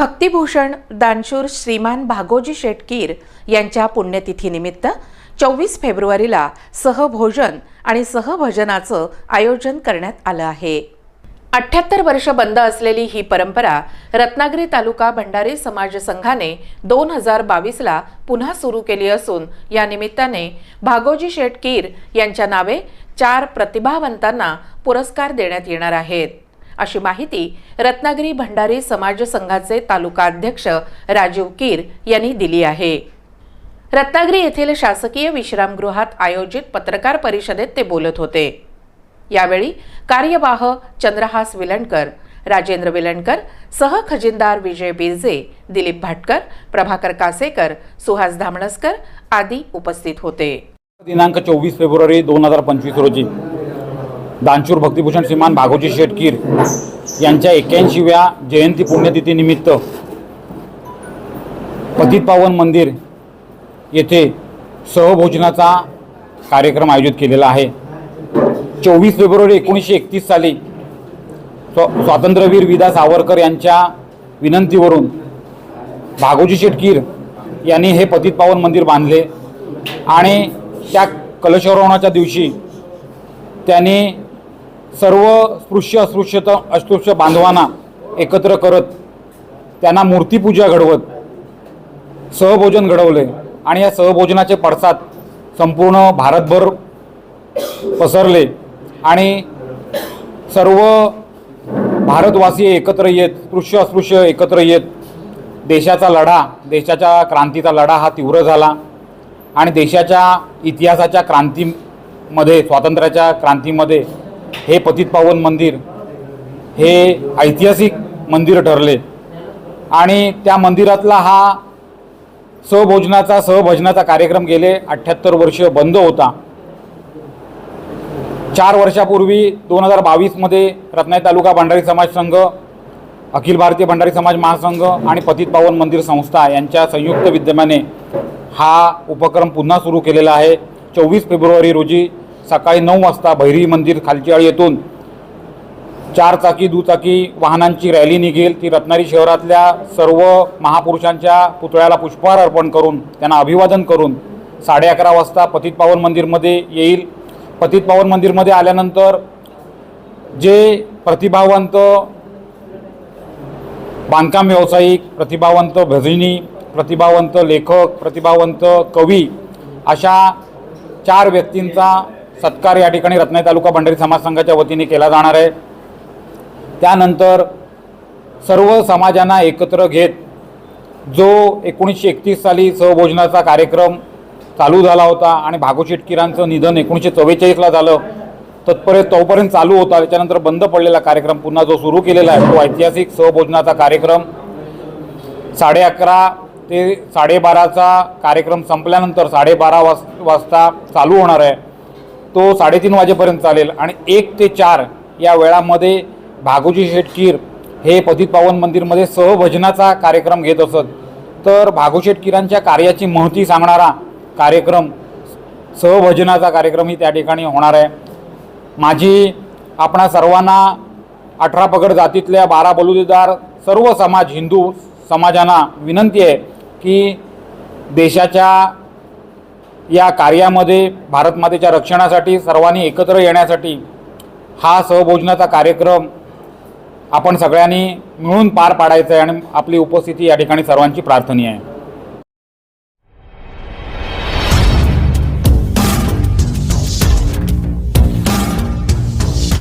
भक्तिभूषण दानशूर श्रीमान भागोजी शेटकीर यांच्या पुण्यतिथीनिमित्त चोवीस फेब्रुवारीला सहभोजन आणि सहभजनाचं आयोजन करण्यात आलं आहे. अठ्ठ्याहत्तर वर्ष बंद असलेली ही परंपरा रत्नागिरी तालुका भंडारी समाज संघाने दोन हजार बावीसला पुन्हा सुरू केली असून या निमित्ताने भागोजी शेटकीर यांच्या नावे चार प्रतिभावंतांना पुरस्कार देण्यात येणार आहेत. अशी माहिती रत्नागिरी भंडारी समाज संघाचे तालुका अध्यक्ष राजीव कीर यांनी दिली आहे. रत्नागिरी येथील शासकीय विश्रामगृहात आयोजित पत्रकार परिषदेत ते बोलत होते. यावेळी कार्यवाह चंद्रहास विलणकर राजेंद्र विलणकर सह खजिनदार विजय बिर्जे दिलीप भाटकर प्रभाकर कासेकर सुहास धामणसकर आदी उपस्थित होते. दिनांक चोवीस फेब्रुवारी दोन हजार पंचवीस रोजी दानशूर भक्तिभूषण श्रीमान भागोजी शेटकीर यांच्या एक्क्याऐंशीव्या जयंती पुण्यतिथीनिमित्त पतित पावन मंदिर येथे सहभोजनाचा कार्यक्रम आयोजित केलेला आहे. चोवीस फेब्रुवारी एकोणीसशे एकतीस साली स्व स्वातंत्र्यवीर विदा सावरकर यांच्या विनंतीवरून भागोजी शेटकीर यांनी हे पतित पावन मंदिर बांधले आणि त्या कलशरोहणाच्या दिवशी त्यांनी सर्व स्पृश्य अस्पृश्यत अस्पृश्य बांधवांना एकत्र करत त्यांना मूर्तीपूजा घडवत सहभोजन घडवले. आणि या सहभोजनाचे पडसाद संपूर्ण भारतभर पसरले. आणि सर्व भारतवासी एकत्र येत स्पृश्य अस्पृश्य एकत्र येत देशाचा लढा देशाच्या क्रांतीचा लढा हा तीव्र झाला. आणि देशाच्या इतिहासाच्या क्रांतीमध्ये स्वातंत्र्याच्या क्रांतीमध्ये हे पतित पावन मंदिर हे ऐतिहासिक मंदिर ठरले. आणि त्या मंदिरातला हा सहभोजनाचा सहभजनाचा कार्यक्रम गेले अठ्ठ्याहत्तर वर्ष बंद होता. चार वर्षापूर्वी दोन हजार बावीसमध्ये रत्नाई तालुका भंडारी समाज संघ अखिल भारतीय भंडारी समाज महासंघ आणि पतित पावन मंदिर संस्था यांच्या संयुक्त विद्यमाने हा उपक्रम पुन्हा सुरू केलेला आहे. चोवीस फेब्रुवारी रोजी सकाळी नऊ वाजता भैरी मंदिर खालची आळी येथून चार चाकी दुचाकी वाहनांची रॅली निघेल. ती रत्नागिरी शहरातल्या सर्व महापुरुषांच्या पुतळ्याला पुष्पहार अर्पण करून त्यांना अभिवादन करून साडे अकरा वाजता पतित पावन मंदिरमध्ये येईल. पतित पावन मंदिरमध्ये आल्यानंतर जे प्रतिभावंत बांधकाम व्यावसायिक प्रतिभावंत भजनी प्रतिभावंत लेखक प्रतिभावंत कवी अशा चार व्यक्तींचा सत्कार या ठिकाणी रत्नाई तालुका भंडारी समाज संघाच्या वतीने केला जाणार आहे. त्यानंतर सर्व समाजांना एकत्र घेत जो एकोणीसशे एकतीस साली सहभोजनाचा कार्यक्रम चालू झाला होता आणि भागो शेटकिरांचं निधन एकोणीसशे चव्वेचाळीसला झालं तत्पर्यंत तोपर्यंत चालू होता. त्याच्यानंतर बंद पडलेला कार्यक्रम पुन्हा जो सुरू केलेला आहे तो ऐतिहासिक सहभोजनाचा कार्यक्रम. साडे अकरा ते साडेबाराचा कार्यक्रम संपल्यानंतर साडेबारा वाज वाजता चालू होणार आहे. तो साडेतीन वाजेपर्यंत चालेल आणि एक ते चार या वेळामध्ये भागोजी शेटकीर हे पतित पावन मंदिरमध्ये सहभजनाचा कार्यक्रम घेत असत. तर भागू शेटकीरांच्या कार्याची महती सांगणारा कार्यक्रम सहभजनाचा कार्यक्रमही त्या ठिकाणी होणार आहे. माझी आपणा सर्वांना अठरा पगड जातीतल्या बारा बलुतेदार सर्व समाज हिंदू समाजांना विनंती आहे की देशाच्या या कार्यामध्ये भारतमातेच्या रक्षणासाठी सर्वांनी एकत्र येण्यासाठी हा सहभोजनाचा कार्यक्रम आपण सगळ्यांनी मिळून पार पाडायचा आहे आणि आपली उपस्थिती या ठिकाणी सर्वांची प्रार्थनी आहे.